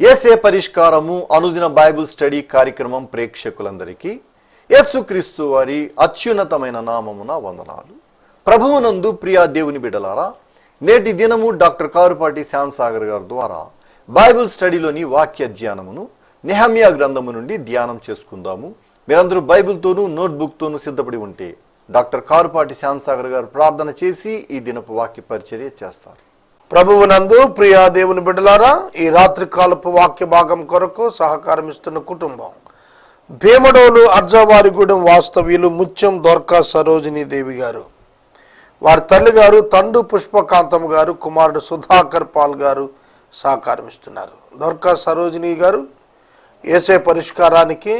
ఏసే పరిష్కారము అనుదిన Bible study కార్యక్రమం ప్రేక్షకులందరికీ యేసుక్రీస్తు వారి అత్యున్నతమైన నామమున వందనాలు. ప్రభువునందు ప్రియా దేవుని బిడలారా నేటి దినము డాక్టర్ కారుపాటి శ్యాన్సాగర్ గారి ద్వారా బైబుల్ స్టడీలోని వాక్య ధ్యానమును నెహమ్యా గ్రంథము నుండి ధ్యానం చేసుకుందాము. మీరందరూ బైబిల్తోనూ నోట్బుక్తోనూ సిద్ధపడి ఉంటే డాక్టర్ కారుపాటి శ్యాన్సాగర్ గారు ప్రార్థన చేసి ఈ దినపు వాక్య పరిచర్య చేస్తారు. ప్రభువునందు ప్రియా దేవుని బిడ్డలారా ఈ రాత్రి కాలపు వాక్య భాగం కొరకు సహకారం ఇస్తున్న కుటుంబం. భీమడోలు అర్జావారిగూడెం వాస్తవ్యులు ముత్యం దొర్కా సరోజిని దేవి గారు. వారి తల్లి గారు తండు పుష్పకాంతం గారు కుమారుడు సుధాకర్ పాల్ గారు సహకారం ఇస్తున్నారు దొర్కా సరోజిని గారు ఏసే పరిష్కారానికి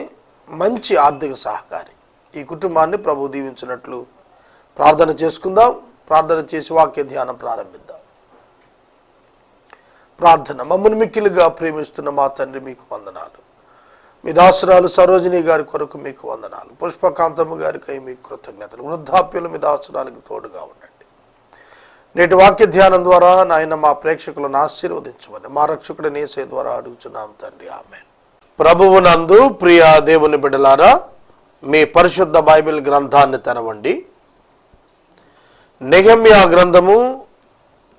మంచి ఆర్థిక సహకారి. ఈ కుటుంబాన్ని ప్రభు దీవించినట్లు ప్రార్థన చేసుకుందాం. ప్రార్థన చేసి వాక్య ధ్యానం ప్రారంభిద్దాం. ప్రార్థన. మమ్మల్ని మిక్కిలుగా ప్రేమిస్తున్న మా తండ్రి మీకు వందనాలు. మీ దాసురాలు సరోజిని గారి కొరకు మీకు వందనాలు. పుష్పకాంతమ్మ గారికై మీకు కృతజ్ఞతలు. వృద్ధాప్యులు మీ దాసురాలకు తోడుగా ఉండండి. నేటి వాక్య ధ్యానం ద్వారా నాయన మా ప్రేక్షకులను ఆశీర్వదించమని మా రక్షకుడు నేసే ద్వారా అడుగుచున్నాం తండ్రి. ఆమె ప్రభువు నందు ప్రియ దేవుని బిడ్డలారా మీ పరిశుద్ధ బైబిల్ గ్రంథాన్ని తెరవండి. నెగమ్యా గ్రంథము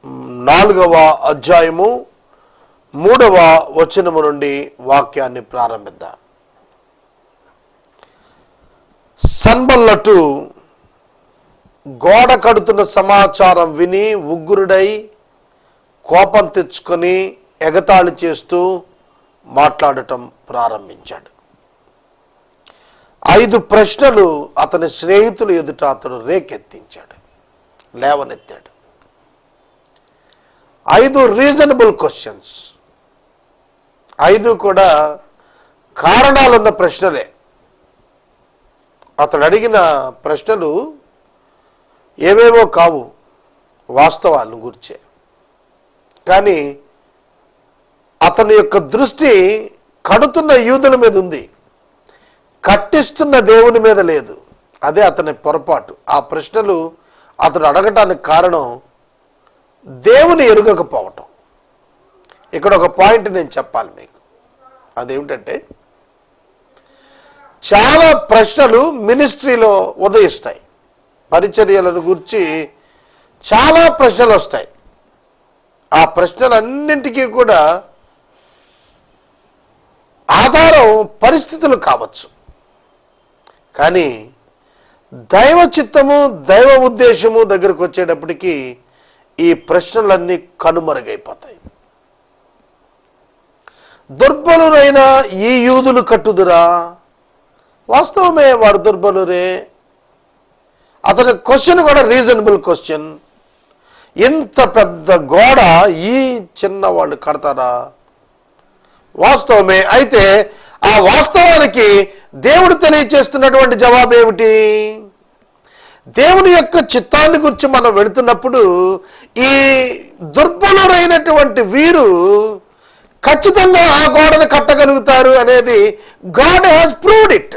నాలుగవ అధ్యాయము మూడవ వచనము నుండి వాక్యాన్ని ప్రారంభిద్దాం. సన్బల్లటు గోడ కడుతున్న సమాచారం విని ఉగ్గురుడై కోపం తెచ్చుకొని ఎగతాళి చేస్తూ మాట్లాడటం ప్రారంభించాడు. ఐదు ప్రశ్నలు అతని స్నేహితులు ఎదుట అతడు రేకెత్తించాడు. లేవనెత్తాడు. ఐదు రీజనబుల్ క్వశ్చన్స్ ఐదు కూడా కారణాలున్న ప్రశ్నలే. అతడు అడిగిన ప్రశ్నలు ఏవేవో కావు వాస్తవాలను గుర్చే. కానీ అతని యొక్క దృష్టి కడుతున్న యూదుల మీద ఉంది. కట్టిస్తున్న దేవుని మీద లేదు. అదే అతని పొరపాటు. ఆ ప్రశ్నలు అతడు అడగటానికి కారణం దేవుని ఎరుగకపోవటం. ఇక్కడ ఒక పాయింట్ నేను చెప్పాలి మీకు. అదేమిటంటే చాలా ప్రశ్నలు మినిస్ట్రీలో ఉదయిస్తాయి. పరిచర్యలను గురించి చాలా ప్రశ్నలు వస్తాయి. ఆ ప్రశ్నలన్నింటికీ కూడా ఆధారం పరిస్థితులు కావచ్చు. కానీ దైవ చిత్తము దైవ ఉద్దేశము దగ్గరకు వచ్చేటప్పటికీ ఈ ప్రశ్నలన్నీ కనుమరుగైపోతాయి. దుర్బలురైన ఈ యూదులు కట్టుదురా? వాస్తవమే వారు దుర్బలురే. అతని క్వశ్చన్ కూడా రీజనబుల్ క్వశ్చన్. ఇంత పెద్ద గోడ ఈ చిన్న వాళ్ళు కడతారా? వాస్తవమే. అయితే ఆ వాస్తవానికి దేవుడు తెలియచేస్తున్నటువంటి జవాబు ఏమిటి దేవుని యొక్క చిత్తాన్ని గురించి మనం వెళుతున్నప్పుడు ఈ దుర్బలురైనటువంటి వీరు ఖచ్చితంగా ఆ గోడను కట్టగలుగుతారు అనేది గాడ్ హ్యాస్ ప్రూవ్డ్ ఇట్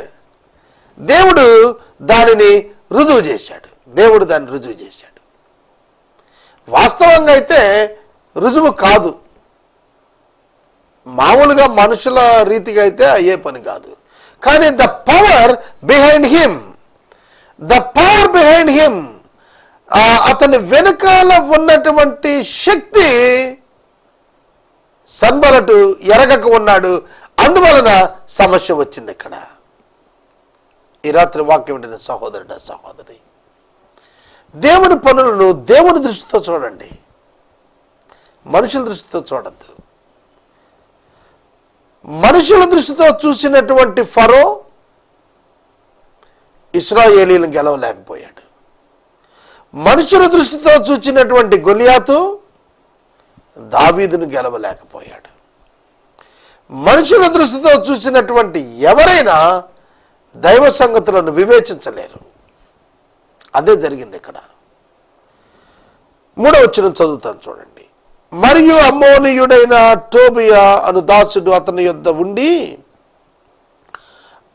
దేవుడు దానిని రుజువు చేశాడు. దేవుడు దాన్ని రుజువు చేశాడు. వాస్తవంగా అయితే రుజువు కాదు. మామూలుగా మనుషుల రీతిగా అయితే అయ్యే పని కాదు. కానీ the power behind him the power behind him అతని వెనుకాల ఉన్నటువంటి శక్తి సన్బలటు ఎరగక ఉన్నాడు. అందువలన సమస్య వచ్చింది ఇక్కడ. ఈ రాత్రి వాక్యం ఏంటంటే సహోదరుడు సహోదరి దేవుని పనులను దేవుని దృష్టితో చూడండి. మనుషుల దృష్టితో చూడద్దు. మనుషుల దృష్టితో చూసినటువంటి ఫరో ఇస్రాయేలీలను గెలవలేకపోయాడు. మనుషుల దృష్టితో చూచినటువంటి గొలియాతు దావీదును గెలవలేకపోయాడు. మనుషుల దృష్టితో చూసినటువంటి ఎవరైనా దైవ సంగతులను వివేచించలేరు. అదే జరిగింది ఇక్కడ. మూడవ వచ్చిన చదువుతాను చూడండి. మరియు అమ్మోనియుడైన టోబియా అను దాసుడు అతని యొద్ద ఉండి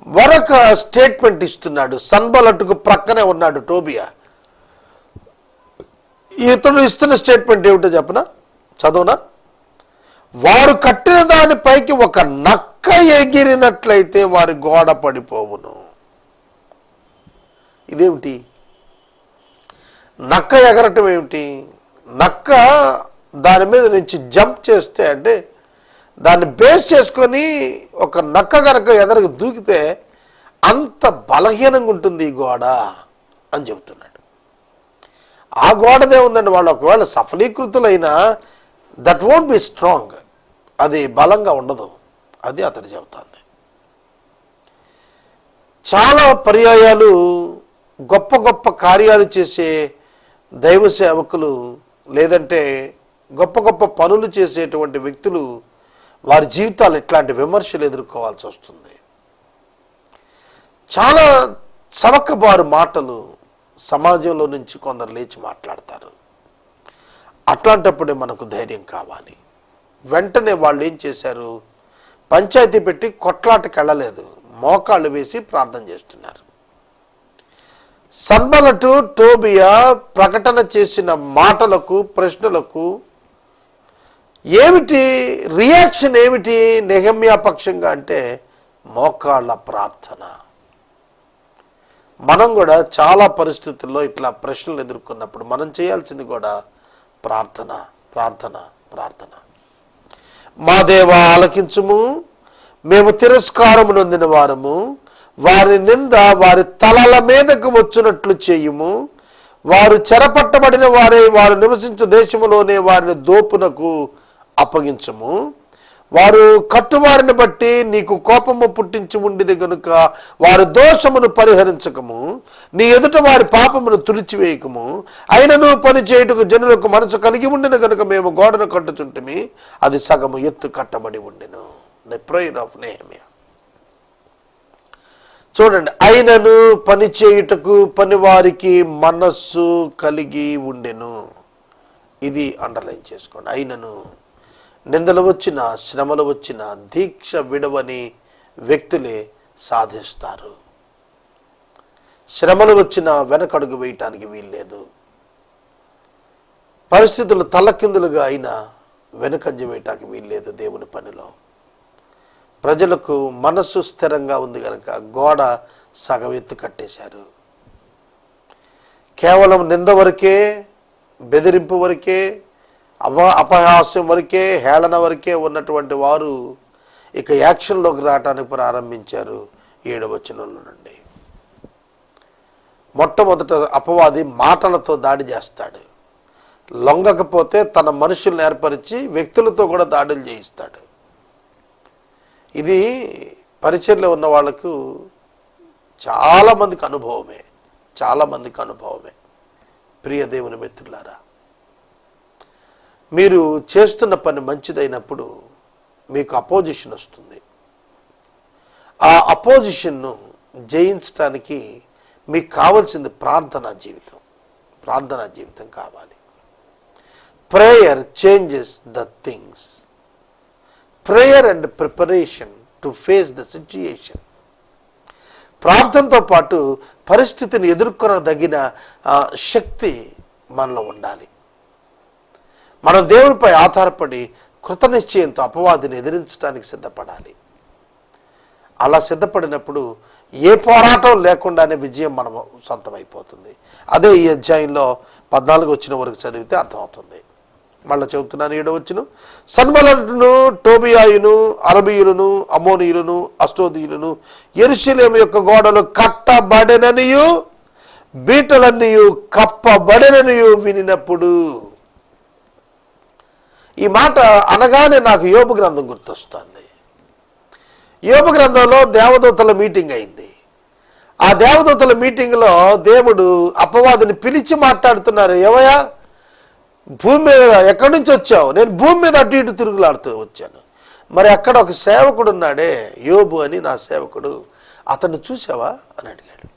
మరొక స్టేట్మెంట్ ఇస్తున్నాడు. సన్బలటుకు ప్రక్కనే ఉన్నాడు టోబియా. ఇతడు ఇస్తున్న స్టేట్మెంట్ ఏమిటో చెప్పనా? చదువునా? వారు కట్టిన దానిపైకి ఒక నక్క ఎగిరినట్లయితే వారి గోడ పడిపోవును. ఇదేమిటి? నక్క ఎగరటం ఏమిటి? నక్క దాని మీద నుంచి జంప్ చేస్తే అంటే దాన్ని బేస్ చేసుకొని ఒక నక్క గనక ఎదరకు దూకితే అంత బలహీనంగా ఉంటుంది ఈ గోడ అని చెబుతున్నాడు. ఆ గోడదే ఉందండి వాళ్ళు ఒకవేళ సఫలీకృతులైనా దట్ వోంట్ బి స్ట్రాంగ్ అది బలంగా ఉండదు. అది అతడు చెబుతుంది. చాలా పర్యాయాలు గొప్ప గొప్ప కార్యాలు చేసే దైవ సేవకులు లేదంటే గొప్ప గొప్ప పనులు చేసేటువంటి వ్యక్తులు వారి జీవితాలు ఇట్లాంటి విమర్శలు ఎదుర్కోవాల్సి వస్తుంది. చాలా చవకబారు మాటలు సమాజంలో నుంచి కొందరు లేచి మాట్లాడతారు. అట్లాంటప్పుడే మనకు ధైర్యం కావాలి. వెంటనే వాళ్ళు ఏం చేశారు? పంచాయతీ పెట్టి కొట్లాటకి వెళ్ళలేదు. మోకాళ్ళు వేసి ప్రార్థన చేస్తున్నారు. సన్బలటు టోబియా ప్రకటన చేసిన మాటలకు ప్రశ్నలకు ఏమిటి రియాక్షన్ ఏమిటి నెహమ్యా పక్షంగా అంటే మోకాళ్ళ ప్రార్థన. మనం కూడా చాలా పరిస్థితుల్లో ఇట్లా ప్రశ్నలు ఎదుర్కొన్నప్పుడు మనం చేయాల్సింది కూడా ప్రార్థన ప్రార్థన ప్రార్థన. మా దేవ ఆలకించుము మేము తిరస్కారము నొందిన వారము వారి నింద వారి తలల మీదకు వచ్చినట్లు చేయుము. వారు చెరపట్టబడిన వారే వారు నివసించు దేశంలోనే వారిని దోపునకు అప్పగించము. వారు కట్టువారిని బట్టి నీకు కోపము పుట్టించి ఉండిది గనుక వారి దోషమును పరిహరించకము. నీ ఎదుట వారి పాపమును తుడిచివేయకము. అయినను పని చేయుటకు జనులకు మనసు కలిగి ఉండిన గనుక మేము గోడను కట్టుచుంటిమి. అది సగము ఎత్తు కట్టబడి ఉండెను. ద ప్రేయర్ ఆఫ్ నేహమియా చూడండి అయినను పని చేయుటకు పనివారికి మనస్సు కలిగి ఉండెను. ఇది అండర్లైన్ చేసుకోండి. అయినను నిందలు వచ్చిన శ్రమలు వచ్చిన దీక్ష విడవని వ్యక్తులే సాధిస్తారు. శ్రమలు వచ్చిన వెనకడుగు వేయటానికి వీల్లేదు. పరిస్థితులు తల్లకిందులుగా అయినా వెనకంజ వేయటానికి వీల్లేదు దేవుని పనిలో. ప్రజలకు మనస్సు స్థిరంగా ఉంది కనుక గోడ సగం ఎత్తు కట్టేశారు. కేవలం నింద వరకే బెదిరింపు వరకే అవ అపహాస్యం వరకే హేళన వరకే ఉన్నటువంటి వారు ఇక యాక్షన్లోకి రావటానికి ప్రారంభించారు ఏడవచనంలో నుండి. మొట్టమొదట అపవాది మాటలతో దాడి చేస్తాడు. లొంగకపోతే తన మనుషుల్ని ఏర్పరిచి వ్యక్తులతో కూడా దాడులు చేయిస్తాడు. ఇది పరిచయలో ఉన్న వాళ్ళకు చాలా మందికి అనుభవమే. చాలా మందికి అనుభవమే. ప్రియ దేవుని మిత్రులారా మీరు చేస్తున్న పని మంచిదైనప్పుడు మీకు అపోజిషన్ వస్తుంది. ఆ అపోజిషన్ను జయించడానికి మీకు కావాల్సింది ప్రార్థనా జీవితం. ప్రార్థనా జీవితం కావాలి. Prayer changes the things prayer and preparation to face the situation ప్రార్థనతో పాటు పరిస్థితిని ఎదుర్కొనదగిన శక్తి మనలో ఉండాలి. మనం దేవునిపై ఆధారపడి కృతనిశ్చయంతో అపవాదిని ఎదిరించడానికి సిద్ధపడాలి. అలా సిద్ధపడినప్పుడు ఏ పోరాటం లేకుండానే విజయం మనం సొంతమైపోతుంది. అదే ఈ అధ్యాయంలో పద్నాలుగు వచ్చిన వరకు చదివితే అర్థమవుతుంది. మళ్ళీ చెబుతున్నాను ఏడో వచ్చిన. సన్మలను టోబియాయును అరబీయులను అమోనీయులను అష్టోదీయులను ఎరుశలేము యొక్క గోడలు కట్టబడిననియు బీటలన్నీయు కప్పబడెననియు వినినప్పుడు ఈ మాట అనగానే నాకు యోపు గ్రంథం గుర్తొస్తుంది. యోబు గ్రంథంలో దేవదూతల మీటింగ్ అయింది. ఆ దేవదూతల మీటింగ్లో దేవుడు అపవాదిని పిలిచి మాట్లాడుతున్నారు ఏవయ్యా భూమి మీద ఎక్కడి నుంచి వచ్చావు? నేను భూమి మీద అటు ఇటు తిరుగులాడుతూ వచ్చాను. మరి అక్కడ ఒక సేవకుడు ఉన్నాడే యోబు అని నా సేవకుడు. అతన్ని చూసావా అని అడిగాడు.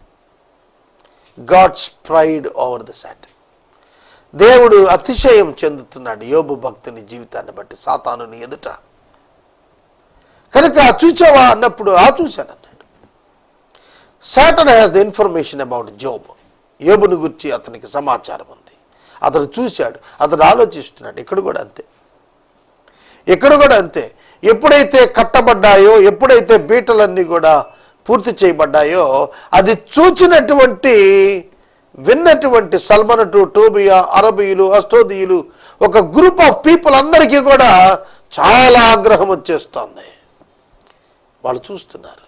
God's pride over the Satan దేవుడు అతిశయం చెందుతున్నాడు యోబు భక్తుని జీవితాన్ని బట్టి సాతానుని ఎదుట. కనుక చూచావా అన్నప్పుడు ఆ చూశాను అన్నాడు. Satan has the information about Job యోబుని గురించి అతనికి సమాచారం ఉంది. అతను చూశాడు అతను ఆలోచిస్తున్నాడు ఇక్కడ కూడా అంతే. ఇక్కడ కూడా అంతే. ఎప్పుడైతే కట్టబడ్డాయో ఎప్పుడైతే బీటలన్నీ కూడా పూర్తి చేయబడ్డాయో అది చూచినటువంటి విన్నటువంటి సల్మనటు టోబియా అరబీలు అస్టోదియులు ఒక గ్రూప్ ఆఫ్ పీపుల్ అందరికీ కూడా చాలా ఆగ్రహం వచ్చేస్తోంది. వాళ్ళు చూస్తున్నారు.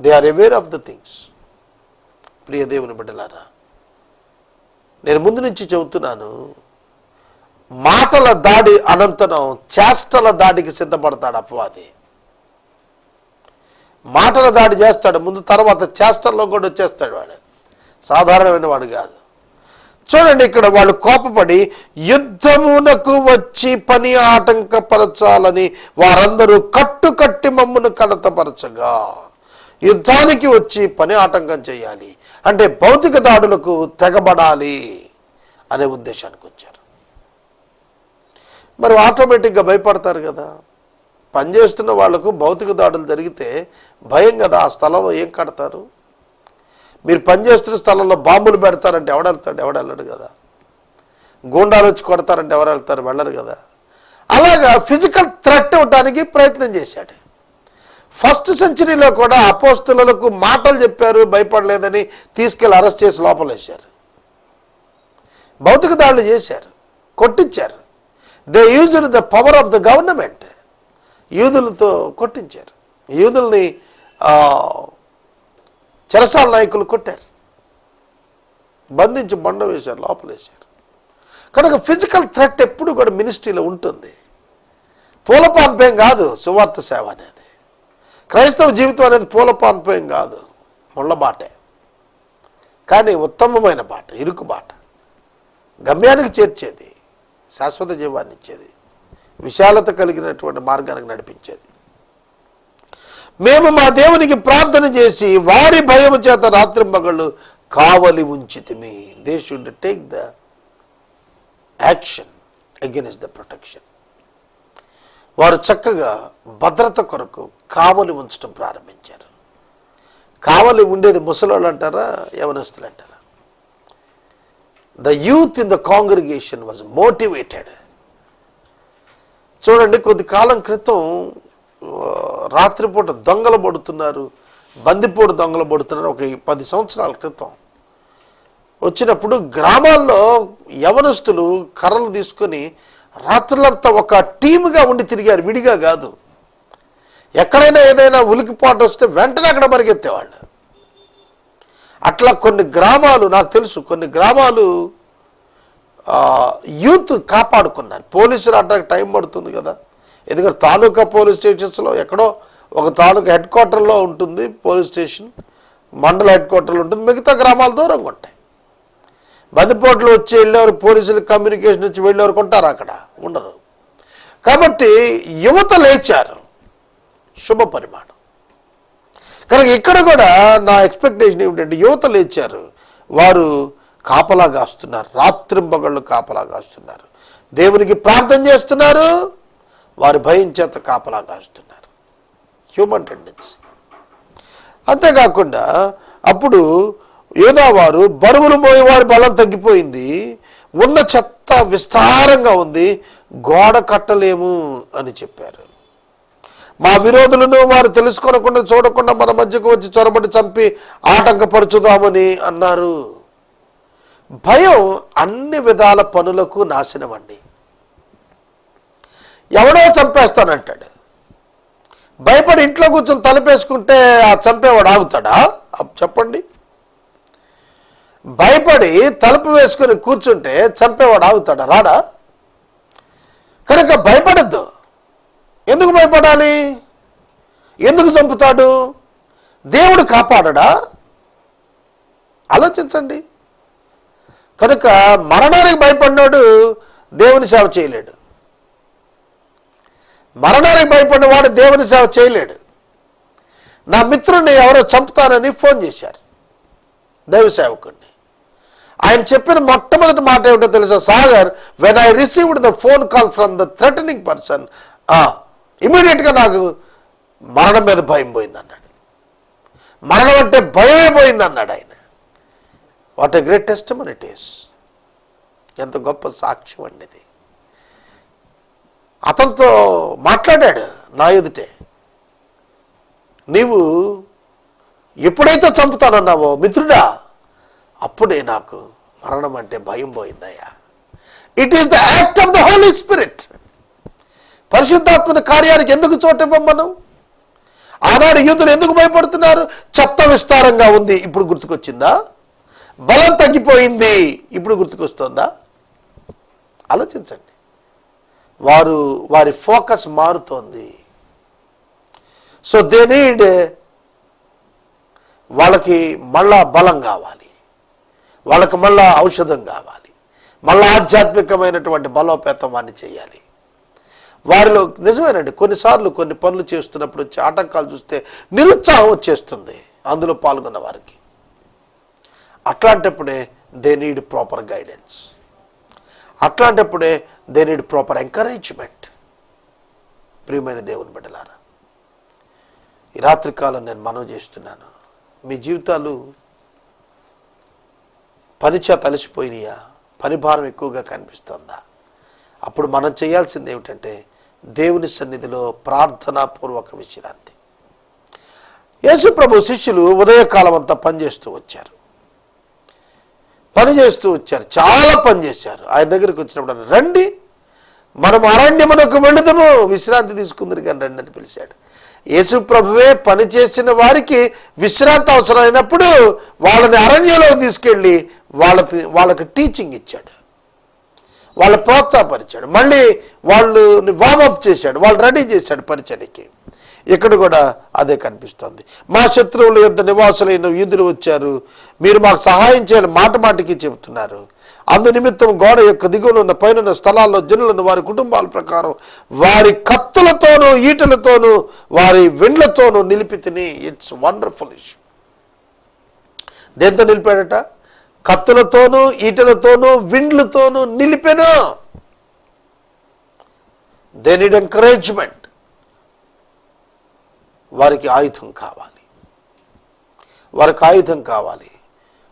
They are aware of the things ప్రియ దేవుని బిడ్డలారా నేను ముందు నుంచి చెబుతున్నాను మాటల దాడి అనంతరం చేష్టల దాడికి సిద్ధపడతాడు అపవాది. మాటల దాడి చేస్తాడు ముందు తర్వాత చేష్టల్లో కూడా వచ్చేస్తాడు వాడు. సాధారణమైన వాడు కాదు. చూడండి ఇక్కడ వాళ్ళు కోపపడి యుద్ధమునకు వచ్చి పని ఆటంకపరచాలని వారందరూ కట్టుకట్టి మమ్మును కడతపరచగా యుద్ధానికి వచ్చి పని ఆటంకం చేయాలి. అంటే భౌతిక దాడులకు తెగబడాలి అనే ఉద్దేశానికి వచ్చారు. మరి ఆటోమేటిక్గా భయపడతారు కదా. పనిచేస్తున్న వాళ్ళకు భౌతిక దాడులు జరిగితే భయం కదా ఆ స్థలంలో ఏం కడతారు? మీరు పనిచేస్తున్న స్థలంలో బాంబులు పెడతారంటే ఎవడెళ్తాడు ఎవడెళ్ళడు కదా. గూండాలు వచ్చి కొడతారంటే ఎవరు వెళ్తారు? వెళ్ళరు కదా. అలాగా ఫిజికల్ థ్రెట్ ఇవ్వడానికి ప్రయత్నం చేశాడు. ఫస్ట్ సెంచరీలో కూడా అపోస్తులకు మాటలు చెప్పారు భయపడలేదని తీసుకెళ్ళి అరెస్ట్ చేసి లోపలేశారు. భౌతిక దాడులు చేశారు కొట్టించారు. They used the power of the government యూదులతో కొట్టించారు. యూదుల్ని చెరసాల నాయకులు కొట్టారు. బంధించి బండ వేశారు లోపలేశారు. కనుక ఫిజికల్ థ్రెట్ ఎప్పుడు కూడా మినిస్ట్రీలో ఉంటుంది. పూలపాన్పేం కాదు సువార్త సేవ అనేది. క్రైస్తవ జీవితం అనేది పూలపాన్పేం కాదు ముళ్ళ బాటే. కానీ ఉత్తమమైన బాట ఇరుకు బాట. గమ్యానికి చేర్చేది శాశ్వత జీవాన్ని ఇచ్చేది విశాలత కలిగినటువంటి మార్గానికి నడిపించేది. మేము మా దేవునికి ప్రార్థన చేసి వారి భయము చేత రాత్రింబగళ్ళు కావలి ఉంచితిమి. They should take the action against the protection వారు చక్కగా భద్రత కొరకు కావలి ఉంచడం ప్రారంభించారు. కావలి ఉండేది ముసలోళ్ళు అంటారా యవనస్తులు అంటారా? The youth in the congregation was motivated చూడండి కొద్ది కాలం క్రితం రాత్రిపూట దొంగలు పడుతున్నారు బందిపోటు దొంగలు పడుతున్నారు ఒక పది సంవత్సరాల క్రితం. వచ్చినప్పుడు గ్రామాల్లో యవనస్తులు కర్రలు తీసుకొని రాత్రులంతా ఒక టీముగా ఉండి తిరిగారు విడిగా కాదు. ఎక్కడైనా ఏదైనా ఉలికిపాటు వస్తే వెంటనే అక్కడ పరిగెత్తేవాళ్ళు. అట్లా కొన్ని గ్రామాలు నాకు తెలుసు కొన్ని గ్రామాలు యూత్ కాపాడుకున్నారు. పోలీసులు అట్టానికి టైం పడుతుంది కదా. ఎందుకంటే తాలూకా పోలీస్ స్టేషన్స్లో ఎక్కడో ఒక తాలూకా హెడ్ క్వార్టర్లో ఉంటుంది పోలీస్ స్టేషన్ మండల హెడ్ క్వార్టర్లో ఉంటుంది మిగతా గ్రామాలు దూరంగా ఉంటాయి. బందిపోట్లు వచ్చి వెళ్ళేవారు పోలీసులు కమ్యూనికేషన్ వచ్చి వెళ్ళేవారు ఉంటారు అక్కడ ఉండరు. కాబట్టి యువత లేచారు. శుభ పరిమాణం. కనుక ఇక్కడ కూడా నా ఎక్స్పెక్టేషన్ ఏమిటంటే యువత లేచారు. వారు కాపలా కాస్తున్నారు రాత్రింబగళ్ళు కాపలా కాస్తున్నారు. దేవునికి ప్రార్థన చేస్తున్నారు. వారి భయం చేత కాపలా కాస్తున్నారు హ్యూమన్ టెండెన్సీ అంతేకాకుండా అప్పుడు యోధావారు బరువులు మోయేవారి బలం తగ్గిపోయింది. ఉన్న చెత్త విస్తారంగా ఉంది. గోడ కట్టలేము అని చెప్పారు. మా విరోధులను వారు తెలుసుకోనకుండా చూడకుండా మన మధ్యకు వచ్చి చొరబడి చంపి ఆటంకపరచుదామని అన్నారు. భయం అన్ని విధాల పనులకు నాశనం అండి ఎవడో చంపేస్తానంటాడు. భయపడి ఇంట్లో కూర్చొని తలపేసుకుంటే ఆ చంపేవాడు ఆగుతాడా? చెప్పండి. భయపడి తలుపు వేసుకుని కూర్చుంటే చంపేవాడు ఆగుతాడా? రాడా? కనుక భయపడద్దు. ఎందుకు భయపడాలి? ఎందుకు చంపుతాడు? దేవుడు కాపాడడా? ఆలోచించండి. కనుక మరణానికి భయపడినాడు దేవుని సేవ చేయలేడు. మరణానికి భయపడిన వాడు దేవుని సేవ చేయలేడు. నా మిత్రుడిని ఎవరో చంపుతారని ఫోన్ చేశారు. దైవ సేవకుడిని ఆయన చెప్పిన మొట్టమొదటి మాట ఏమిటో తెలుసా? Sagar when I received the phone call from the threatening person ఇమీడియట్గా నాకు మరణం మీద భయం పోయింది అన్నాడు. మరణం అంటే భయమే పోయింది అన్నాడు ఆయన. What a great test it is ఎంత గొప్ప సాక్ష్యం అండి ఇది. అతనితో మాట్లాడాడు నా ఎదుటే. నీవు ఎప్పుడైతే చంపుతానన్నావో మిత్రుడా అప్పుడే నాకు మరణం అంటే భయం పోయిందయ్యా. It is the act of the holy spirit పరిశుద్ధాత్మని కార్యానికి ఎందుకు చోటు ఇవ్వం ఆనాడు యూతులు ఎందుకు భయపడుతున్నారు? చెత్త విస్తారంగా ఉంది ఇప్పుడు గుర్తుకొచ్చిందా? బలం తగ్గిపోయింది ఇప్పుడు గుర్తుకొస్తుందా? ఆలోచించండి. వారు వారి ఫోకస్ మారుతోంది. సో దే నీడ్ వాళ్ళకి మళ్ళా బలం కావాలి. వాళ్ళకి మళ్ళా ఔషధం కావాలి. మళ్ళా ఆధ్యాత్మికమైనటువంటి బలోపేతం వాడిని చేయాలి. వారిలో నిజమేనండి కొన్నిసార్లు కొన్ని పనులు చేస్తున్నప్పుడు వచ్చే ఆటంకాలు చూస్తే నిరుత్సాహం వచ్చేస్తుంది. అందులో పాల్గొన్న వారికి. అట్లాంటప్పుడే దే నీడ్ ప్రాపర్ గైడెన్స్ అట్లాంటప్పుడే దే నీడ్ ప్రాపర్ ఎంకరేజ్మెంట్ ప్రియమైన దేవుని బిడ్డలారా ఈ రాత్రికాలం నేను మనవి చేస్తున్నాను. మీ జీవితాలు పనిచా తలసిపోయినాయా పని భారం ఎక్కువగా కనిపిస్తుందా? అప్పుడు మనం చేయాల్సింది ఏమిటంటే దేవుని సన్నిధిలో ప్రార్థనాపూర్వక విశ్రాంతి. యేసు ప్రభు శిష్యులు ఉదయకాలం అంతా పనిచేస్తూ వచ్చారు. పని చేస్తూ వచ్చారు. చాలా పని చేశారు. ఆయన దగ్గరికి వచ్చినప్పుడు రండి మనం అరణ్యమునకు వెళుదము. విశ్రాంతి తీసుకుందరు కానీ రండి అని పిలిచాడు. యేసు ప్రభువే పని చేసిన వారికి విశ్రాంతి అవసరమైనప్పుడు వాళ్ళని అరణ్యంలో తీసుకెళ్ళి వాళ్ళకి వాళ్ళకి టీచింగ్ ఇచ్చాడు. వాళ్ళ ప్రోత్సాహపరిచాడు. మళ్ళీ వాళ్ళని వామప్ చేశాడు. వాళ్ళు రెడీ చేశాడు పరిచయకి ఇక్కడ కూడా అదే కనిపిస్తుంది. మా శత్రువుల యొక్క నివాసులైన యూదులు వచ్చారు. మీరు మాకు సహాయం చేయాలి మాట మాటికి చెబుతున్నారు. అందు నిమిత్తం గోడ యొక్క దిగువన ఉన్న పైన స్థలాల్లో జనులను వారి కుటుంబాల ప్రకారం వారి కత్తులతోనూ ఈటలతోనూ వారి వెండ్లతోనూ నిలిపి తిని ఇట్స్ వండర్ఫుల్ ఇష్యూ దేంతో నిలిపాడట? కత్తులతోనూ ఈటలతోనూ విండ్లతోనూ నిలిపెను. దే నీడ్ ఎంకరేజ్మెంట్ వారికి ఆయుధం కావాలి. వారికి ఆయుధం కావాలి.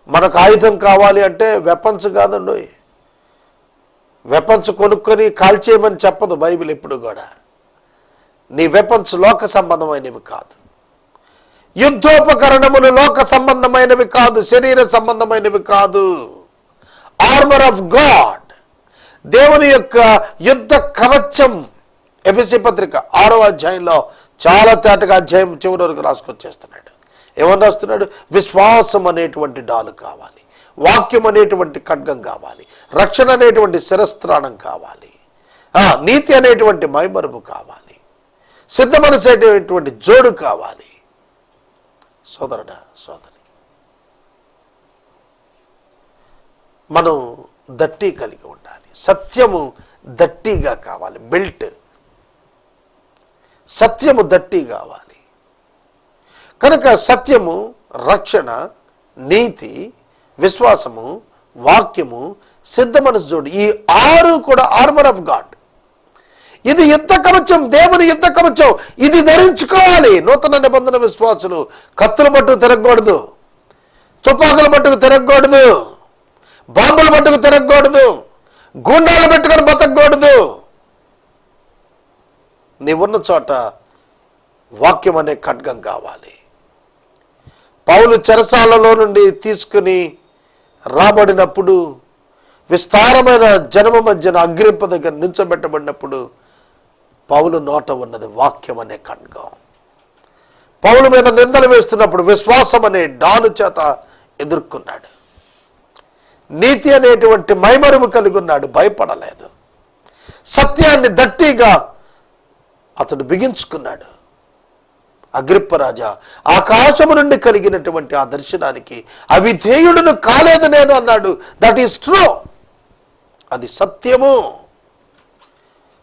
మనకు ఆయుధం కావాలి అంటే వెపన్స్ కాదండి వెపన్స్ కొనుక్కొని కాల్చేయమని చెప్పదు బైబిల్ ఎప్పుడు కూడా. నీ వెపన్స్ లోక సంబంధమైనవి కాదు. యుద్ధోపకరణములు లోక సంబంధమైనవి కాదు శరీర సంబంధమైనవి కాదు. ఆర్మర్ ఆఫ్ గాడ్ దేవుని యొక్క యుద్ధ కవచం. ఎఫ్ఎస్సి పత్రిక ఆరో అధ్యాయంలో చాలా తేటగా అధ్యాయం చివరి వరకు రాసుకొచ్చేస్తున్నాడు. ఏమని రాస్తున్నాడు? విశ్వాసం అనేటువంటి డాలు కావాలి. వాక్యం అనేటువంటి ఖడ్గం కావాలి. రక్షణ అనేటువంటి శిరస్త్రాణం కావాలి. నీతి అనేటువంటి మైమరుపు కావాలి. సిద్ధ మనసు అనేటువంటి జోడు కావాలి. సోదరుడా సోదరి మనం దట్టి కలిగి ఉండాలి. సత్యము దట్టిగా కావాలి. బెల్ట్ సత్యము దట్టి కావాలి. కనుక సత్యము రక్షణ నీతి విశ్వాసము వాక్యము సిద్ధ మనసు జోడు ఈ ఆరు కూడా ఆర్మర్ ఆఫ్ గాడ్ ఇది యుద్ధ కవచం? దేవుని యుద్ధ కవచం? ఇది ధరించుకోవాలి. నూతన నిబంధన విశ్వాసులు కత్తుల పట్టుకు తిరగకూడదు. తుపాకుల పట్టుకు తిరగకూడదు. బాంబుల పట్టుకు తిరగకూడదు. గుండాలు పెట్టుకొని బతకూడదు నీవున్న చోట వాక్యం అనే ఖడ్గం కావాలి. పౌలు చెరసాలలో నుండి తీసుకుని రాబడినప్పుడు విస్తారమైన జనమ మధ్యన అగ్రింప దగ్గర నించబెట్టబడినప్పుడు పౌలు నోట ఉన్నది వాక్యం అనే ఖడ్గం. పౌలు మీద నిందలు వేస్తున్నప్పుడు విశ్వాసం అనే డాలు చేత ఎదుర్కొన్నాడు. నీతి అనేటువంటి మైమరువు కలిగి ఉన్నాడు భయపడలేదు. సత్యాన్ని దట్టిగా అతడు బిగించుకున్నాడు. అగ్రిప్పరాజా ఆకాశము నుండి కలిగినటువంటి ఆ దర్శనానికి అవిధేయుడును కాలేదు నేను అన్నాడు. దట్ ఈస్ ట్రూ అది సత్యము.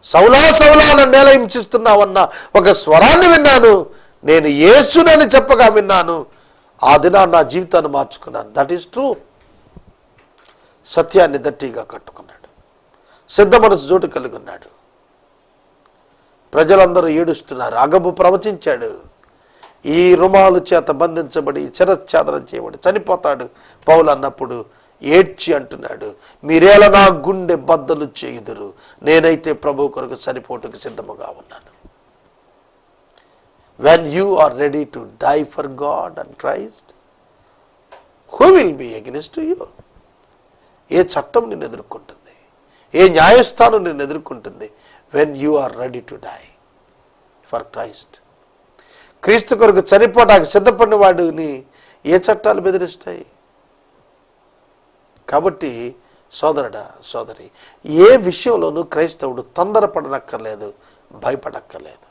సౌలా సౌలా నన్ను హింసిస్తున్నావన్న ఒక స్వరాన్ని విన్నాను. నేను యేసునని చెప్పగా విన్నాను. ఆ దినా నా జీవితాన్ని మార్చుకున్నాను. దట్ ఈస్ ట్రూ సత్యాన్ని దట్టిగా కట్టుకున్నాడు. సిద్ధ మనసు జోటు కలిగి ఉన్నాడు. ప్రజలందరూ ఏడుస్తున్నారు అగబు ప్రవచించాడు ఈ రుమాలు చేత బంధించబడి చిరఛాదనం చేయబడి చనిపోతాడు పౌలు అన్నప్పుడు ఏడ్చి అంటున్నాడు మీరేలా నా గుండె బద్దలు చేయుదురు? నేనైతే ప్రభు కొరకు చనిపోటుకు సిద్ధముగా ఉన్నాను. When you are ready to die for God and Christ who will be against you ఏ చట్టం నిన్ను ఎదుర్కొంటుంది? ఏ న్యాయస్థానం నిన్ను ఎదుర్కొంటుంది? When you are ready to die for Christ క్రీస్తు కొరకు చనిపోవడానికి సిద్ధపడిన వాడిని ఏ చట్టాలు బెదిరిస్తాయి? కాబట్టి సోదరుడా సోదరి ఏ విషయంలోనూ క్రైస్తవుడు తొందరపడనక్కర్లేదు భయపడక్కర్లేదు.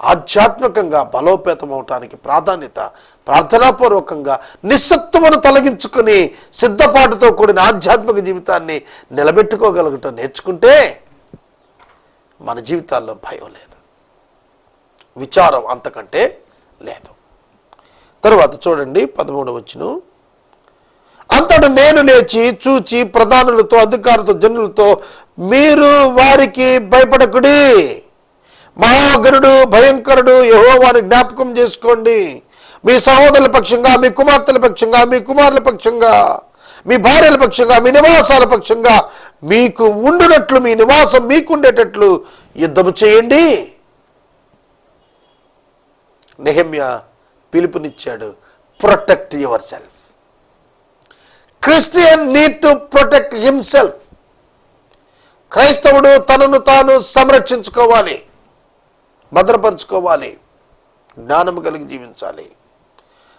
ఆధ్యాత్మికంగా బలోపేతం అవటానికి ప్రాధాన్యత ప్రార్థనాపూర్వకంగా నిస్సత్వమును తొలగించుకుని సిద్ధపాటుతో కూడిన ఆధ్యాత్మిక జీవితాన్ని నిలబెట్టుకోగలగటం నేర్చుకుంటే మన జీవితాల్లో భయం లేదు. విచారం అంతకంటే లేదు. తరువాత చూడండి పదమూడు వచ్చును అంతటా నేను లేచి చూచి ప్రధానులతో అధికారులతో జనులతో మీరు వారికి భయపడకుడి. మహాగరుడు భయంకరుడు యహో వారి జ్ఞాపకం చేసుకోండి. మీ సహోదరుల పక్షంగా మీ కుమార్తెల పక్షంగా మీ కుమారుల పక్షంగా మీ భార్యల పక్షంగా మీ నివాసాల పక్షంగా మీకు ఉండునట్లు మీ నివాసం మీకుండేటట్లు యుద్ధము చేయండి. నెహమ్య పిలుపునిచ్చాడు protect yourself Christian need to protect himself క్రైస్తవుడు తనను తాను సంరక్షించుకోవాలి భద్రపరచుకోవాలి జ్ఞానము కలిగి జీవించాలి.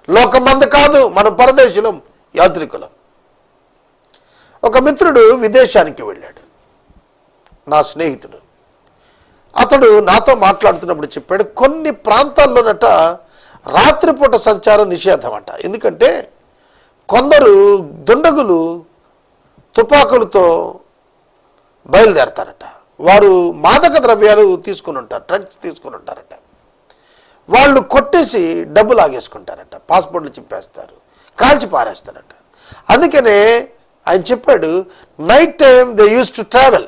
లోకం మంది కాదు మనం పరదేశులం యాత్రికులం. ఒక మిత్రుడు విదేశానికి వెళ్ళాడు. నా స్నేహితుడు. అతడు నాతో మాట్లాడుతున్నప్పుడు చెప్పాడు కొన్ని ప్రాంతాల్లోనట రాత్రిపూట సంచారం నిషేధం అంట ఎందుకంటే కొందరు దుండగులు తుపాకులతో బయలుదేరతారట. వారు మాదక ద్రవ్యాలు తీసుకుని ఉంటారు డ్రగ్స్ తీసుకుని ఉంటారట వాళ్ళు కొట్టేసి డబ్బు లాగేసుకుంటారట. పాస్పోర్ట్లు చింపేస్తారు కాల్చి పారేస్తారట. అందుకనే ఆయన చెప్పాడు night time they use to travel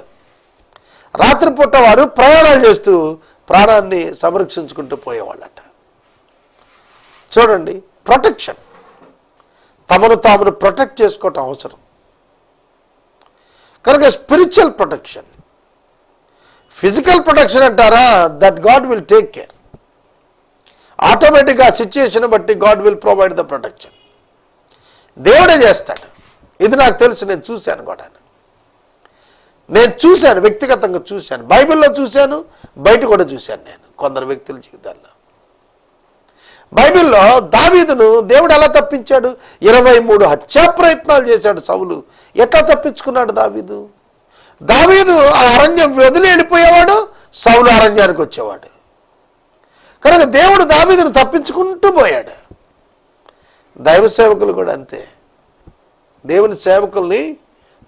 రాత్రిపూట వారు ప్రయాణాలు చేస్తూ ప్రాణాన్ని సంరక్షించుకుంటూ పోయేవాళ్ళట. చూడండి ప్రొటెక్షన్ తమను తామును ప్రొటెక్ట్ చేసుకోవటం అవసరం. కనుక స్పిరిచువల్ ప్రొటెక్షన్ ఫిజికల్ ప్రొటెక్షన్ అంటారా that God will take care ఆటోమేటిక్గా సిచ్యుయేషన్ బట్టి God will provide the protection దేవుడే చేస్తాడు? ఇది నాకు తెలుసు నేను చూశాను కూడా. నేను చూశాను వ్యక్తిగతంగా చూశాను. బైబిల్లో చూశాను బయట కూడా చూశాను నేను కొందరు వ్యక్తుల జీవితాల్లో. బైబిల్లో దావీదును దేవుడు ఎలా తప్పించాడు? ఇరవై మూడు హత్యా ప్రయత్నాలు చేశాడు సౌలు. ఎట్లా తప్పించుకున్నాడు దావీదు? దావీదు ఆ అరణ్యం వదిలి వెళ్ళిపోయేవాడు సౌలు అరణ్యానికి వచ్చేవాడు. కనుక దేవుడు దావీదును తప్పించుకుంటూ పోయాడు. దైవ సేవకులు కూడా అంతే. దేవుని సేవకుల్ని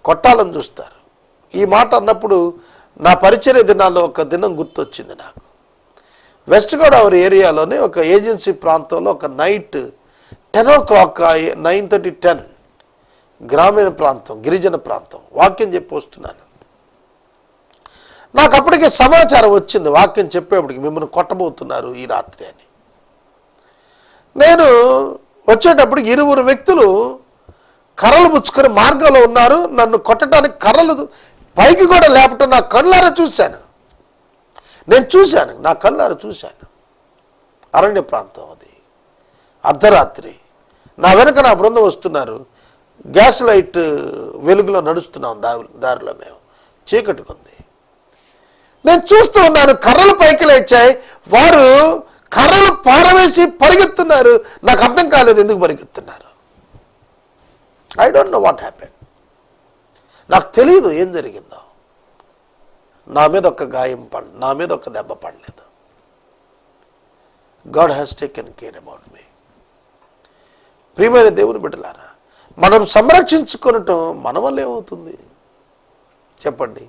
కొట్టాలని చూస్తారు. ఈ మాట అన్నప్పుడు నా పరిచర్య దినాల్లో ఒక దినం గుర్తొచ్చింది నాకు. వెస్ట్ గోదావరి ఏరియాలోనే ఒక ఏజెన్సీ ప్రాంతంలో ఒక night ten o'clock nine thirty ten గ్రామీణ ప్రాంతం గిరిజన ప్రాంతం వాక్యం చెప్పి వస్తున్నాను. నాకు అప్పటికే సమాచారం వచ్చింది వాక్యం చెప్పేప్పటికి మిమ్మల్ని కొట్టబోతున్నారు ఈ రాత్రి అని. నేను వచ్చేటప్పటికి ఇరువురు వ్యక్తులు కర్రలు పుచ్చుకొని మార్గంలో ఉన్నారు నన్ను కొట్టడానికి కర్రలు పైకి కూడా లేపటం నా కళ్ళారా చూశాను. నేను చూశాను నా కళ్ళారా చూశాను. అరణ్య ప్రాంతం అది. అర్ధరాత్రి. నా వెనుక నా బృందం వస్తున్నారు. గ్యాస్ లైట్ వెలుగులో నడుస్తున్నాం దారిలో మేము. చీకటికుంది నేను చూస్తూ ఉన్నాను కర్రలు పైకి లేచాయి. వారు కర్రలు పారవేసి పరిగెత్తున్నారు. నాకు అర్థం కాలేదు ఎందుకు పరిగెత్తున్నారు. I don't know what happen నాకు తెలియదు ఏం జరిగిందో. నా మీద ఒక గాయం పడ నా మీద ఒక దెబ్బ పడలేదు. God has taken care about me ప్రియమైన దేవుని బిడ్డలారా మనం సంరక్షించుకొనటం మన వల్ల ఏమవుతుంది చెప్పండి.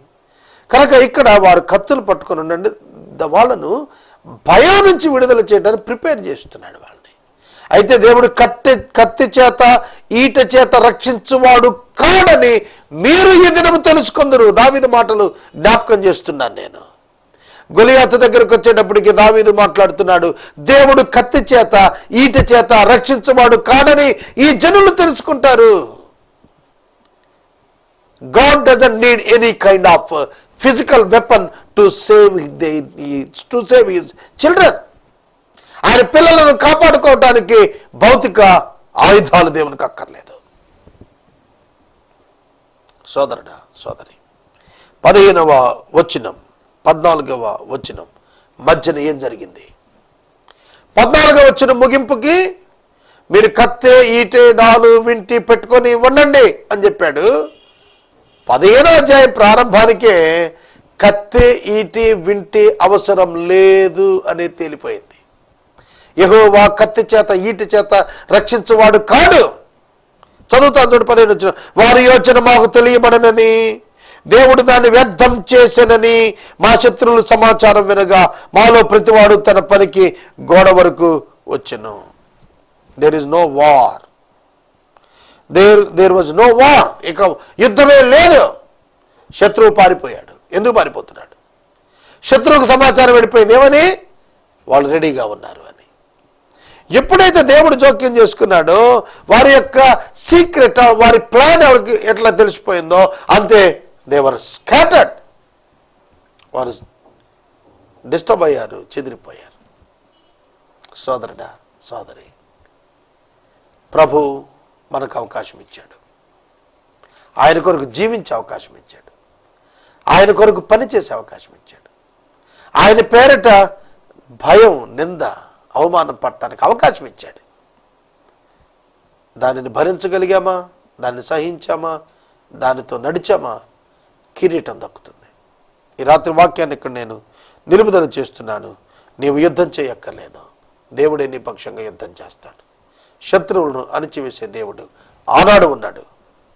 కనుక ఇక్కడ వారు కత్తులు పట్టుకొని ఉండండి. ద- వాళ్ళను భయం నుంచి విడుదల చేయడానికి ప్రిపేర్ చేస్తున్నాడు వాళ్ళు అయితే దేవుడు కట్టె కత్తి చేత ఈట చేత రక్షించువాడు కాడని మీరు ఈ తెలుసుకుందరు. దావిది మాటలు జ్ఞాపకం చేస్తున్నాను నేను. గొలియాత దగ్గరకు వచ్చేటప్పటికి దావీదు మాట్లాడుతున్నాడు దేవుడు కత్తి చేత ఈట చేత రక్షించవాడు కాడని ఈ జనులు తెలుసుకుంటారు. God doesn't need any kind of physical weapon to save to save his children ఆయన పిల్లలను కాపాడుకోవటానికి భౌతిక ఆయుధాలు దేవునికి అక్కర్లేదు. సోదరుడా సోదరి పదిహేనవ వచ్చినం పద్నాలుగవ వచ్చినం మధ్యన ఏం జరిగింది? పద్నాలుగవ వచ్చిన ముగింపుకి మీరు కత్తె ఈటె డాలు వింటి పెట్టుకొని ఉండండి అని చెప్పాడు. పదిహేనో అధ్యాయం ప్రారంభానికే కత్తి ఈటి వింటి అవసరం లేదు అని తేలిపోయింది. యెహోవా కత్తి చేత ఈటి చేత రక్షించువాడు కాడు. చదువుతాను చూడు పదిహేను వచ్చిన వారి యోచన మాకు తెలియబడనని దేవుడు దాన్ని వ్యర్థం చేసెనని మా శత్రువులు సమాచారం వినగా మాలో ప్రతివాడు తన పనికి గోడ వరకు వచ్చును. There is no war there there was no war ఇక యుద్ధమే లేదు. శత్రువు పారిపోయాడు. ఎందుకు పారిపోతున్నాడు? శత్రువుకు సమాచారం వెళ్ళిపోయింది. ఏమని? వాళ్ళు రెడీగా ఉన్నారు అని. ఎప్పుడైతే దేవుడు జోక్యం చేసుకున్నాడో వారి యొక్క సీక్రెట్ వారి ప్లాన్ ఎవరికి ఎట్లా తెలిసిపోయిందో అంతే దేవర్ స్కాటర్డ్. వారు డిస్టర్బ్ అయ్యారు చెదిరిపోయారు. సోదరుడా సోదరి ప్రభు మనకు అవకాశం ఇచ్చాడు. ఆయన కొరకు జీవించే అవకాశం ఇచ్చాడు. ఆయన కొరకు పనిచేసే అవకాశం ఇచ్చాడు. ఆయన పేరిట భయం నింద అవమానం పడటానికి అవకాశం ఇచ్చాడు. దానిని భరించగలిగామా? దాన్ని సహించామా? దానితో నడిచామా? కిరీటం దక్కుతుంది. ఈ రాత్రి వాక్యాన్ని ఇక్కడ నేను నిలుపుదల చేస్తున్నాను. నీవు యుద్ధం చేయక్కర్లేదు. దేవుడే నీ పక్షంగా యుద్ధం చేస్తాడు. శత్రువులను అణిచివేసే దేవుడు ఆనాడు ఉన్నాడు.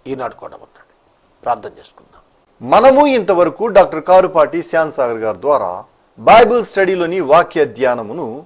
ఈనాడు కూడా ఉన్నాడు. ప్రార్థన చేసుకుందాం. మనము ఇంతవరకు డాక్టర్ కారుపాటి శ్యాన్ సాగర్ గారి ద్వారా బైబిల్ స్టడీలోని వాక్య ధ్యానమును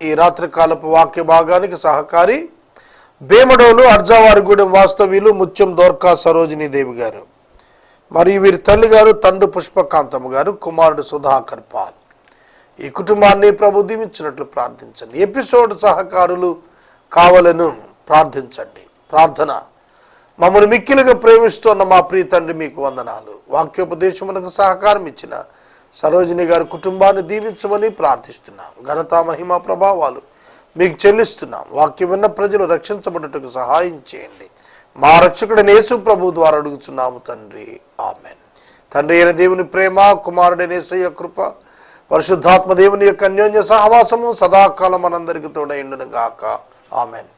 ఈ రాత్రి కాలపు వాక్య భాగానికి సహకారి భీమడోలు అర్జావారిగూడెం వాస్తవ్యులు ముత్యం దోర్కా సరోజిని దేవి గారు. మరియు వీరి తల్లి గారు తండ్రి పుష్పకాంతమ్మ గారు కుమారుడు సుధాకర్ పాల్. ఈ కుటుంబాన్ని ప్రభు దీవించినట్లు ప్రార్థించండి. ఎపిసోడ్ సహకారులు కావాలను ప్రార్థించండి. ప్రార్థన మమ్మల్ని మిక్కిలుగా ప్రేమిస్తున్న మా ప్రియ తండ్రి మీకు వందనాలు. వాక్యోపదేశములకు సహకారం ఇచ్చిన సరోజిని గారి కుటుంబాన్ని దీవించమని ప్రార్థిస్తున్నాం. ఘనత మహిమ ప్రభావాలు మీకు చెల్లిస్తున్నాం. వాక్యం విన్న ప్రజలు రక్షించబడటకు సహాయం చేయండి. మా రక్షకుడైన యేసు ప్రభు ద్వారా అడుగుతున్నాము తండ్రి. ఆమెన్. తండ్రి అయిన దేవుని ప్రేమ కుమారుడైన యేసయ్య కృప పరిశుద్ధాత్మ దేవుని యొక్క అన్యోన్య సహవాసము సదాకాలం మనందరికీ తోడైండును గాక ఆమెన్.